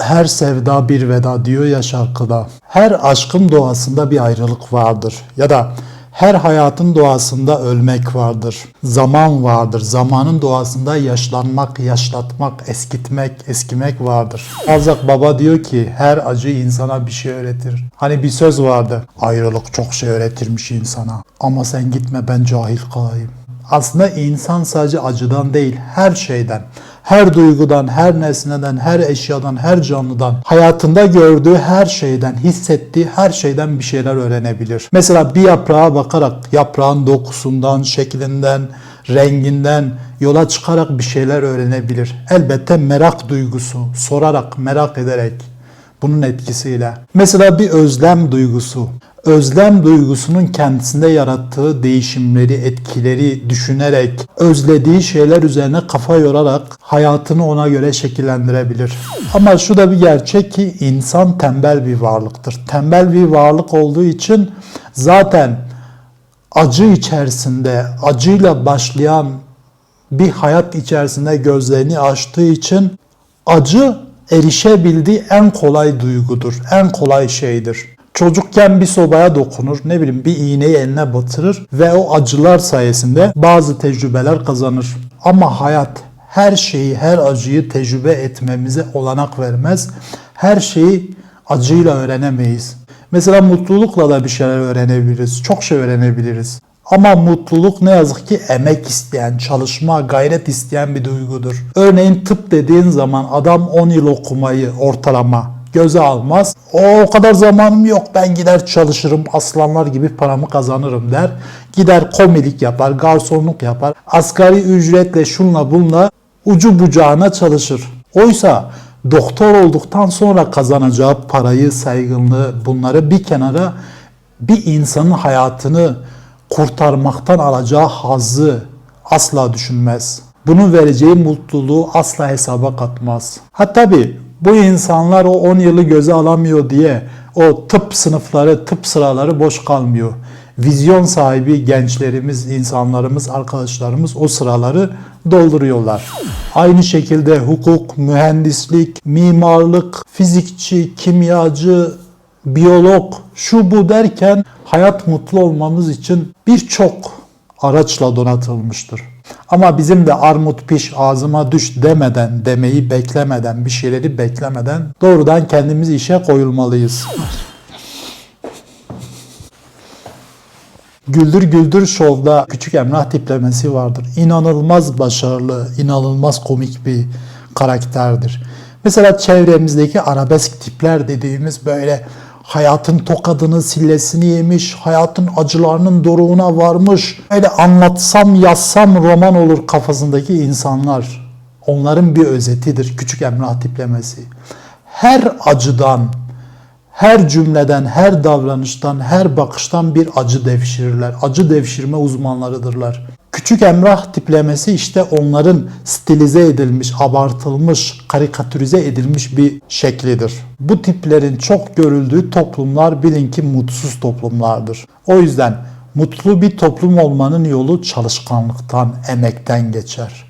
Her sevda bir veda diyor ya şarkıda. Her aşkın doğasında bir ayrılık vardır. Ya da her hayatın doğasında ölmek vardır. Zaman vardır. Zamanın doğasında yaşlanmak, yaşlatmak, eskitmek, eskimek vardır. Azak Baba diyor ki her acı insana bir şey öğretir. Hani bir söz vardı. Ayrılık çok şey öğretirmiş insana. Ama sen gitme ben cahil kalayım. Aslında insan sadece acıdan değil, her şeyden, her duygudan, her nesneden, her eşyadan, her canlıdan, hayatında gördüğü her şeyden, hissettiği her şeyden bir şeyler öğrenebilir. Mesela bir yaprağa bakarak, yaprağın dokusundan, şeklinden, renginden yola çıkarak bir şeyler öğrenebilir. Elbette merak duygusu, sorarak, merak ederek bunun etkisiyle. Mesela bir özlem duygusu. Özlem duygusunun kendisinde yarattığı değişimleri, etkileri düşünerek, özlediği şeyler üzerine kafa yorarak hayatını ona göre şekillendirebilir. Ama şu da bir gerçek ki insan tembel bir varlıktır. Tembel bir varlık olduğu için zaten acı içerisinde, acıyla başlayan bir hayat içerisinde gözlerini açtığı için acı erişebildiği en kolay duygudur, en kolay şeydir. Çocukken bir sobaya dokunur, ne bileyim bir iğneyi eline batırır ve o acılar sayesinde bazı tecrübeler kazanır. Ama hayat her şeyi, her acıyı tecrübe etmemize olanak vermez. Her şeyi acıyla öğrenemeyiz. Mesela mutlulukla da bir şeyler öğrenebiliriz. Çok şey öğrenebiliriz. Ama mutluluk ne yazık ki emek isteyen, çalışma, gayret isteyen bir duygudur. Örneğin tıp dediğin zaman adam 10 yıl okumayı ortalama göze almaz. O, o kadar zamanım yok ben gider çalışırım aslanlar gibi paramı kazanırım der. Gider komilik yapar, garsonluk yapar. Asgari ücretle şunla bunla ucu bucağına çalışır. Oysa doktor olduktan sonra kazanacağı parayı, saygınlığı bunları bir kenara bir insanın hayatını kurtarmaktan alacağı hazzı asla düşünmez. Bunun vereceği mutluluğu asla hesaba katmaz. Ha tabi bu insanlar o 10 yılı göze alamıyor diye o tıp sınıfları, tıp sıraları boş kalmıyor. Vizyon sahibi gençlerimiz, insanlarımız, arkadaşlarımız o sıraları dolduruyorlar. Aynı şekilde hukuk, mühendislik, mimarlık, fizikçi, kimyacı, biyolog, şu bu derken hayat mutlu olmamız için birçok araçla donatılmıştır. Ama bizim de armut piş ağzıma düş demeden, demeyi beklemeden, bir şeyleri beklemeden doğrudan kendimiz işe koyulmalıyız. Güldür Güldür Show'da Küçük Emrah tiplemesi vardır. İnanılmaz başarılı, inanılmaz komik bir karakterdir. Mesela çevremizdeki arabesk tipler dediğimiz böyle hayatın tokadını, sillesini yemiş, hayatın acılarının doruğuna varmış, böyle anlatsam yazsam roman olur kafasındaki insanlar. Onların bir özetidir Küçük Emrah tiplemesi. Her acıdan, her cümleden, her davranıştan, her bakıştan bir acı devşirirler. Acı devşirme uzmanlarıdırlar. Küçük Emrah tiplemesi işte onların stilize edilmiş, abartılmış, karikatürize edilmiş bir şeklidir. Bu tiplerin çok görüldüğü toplumlar bilin ki mutsuz toplumlardır. O yüzden mutlu bir toplum olmanın yolu çalışkanlıktan, emekten geçer.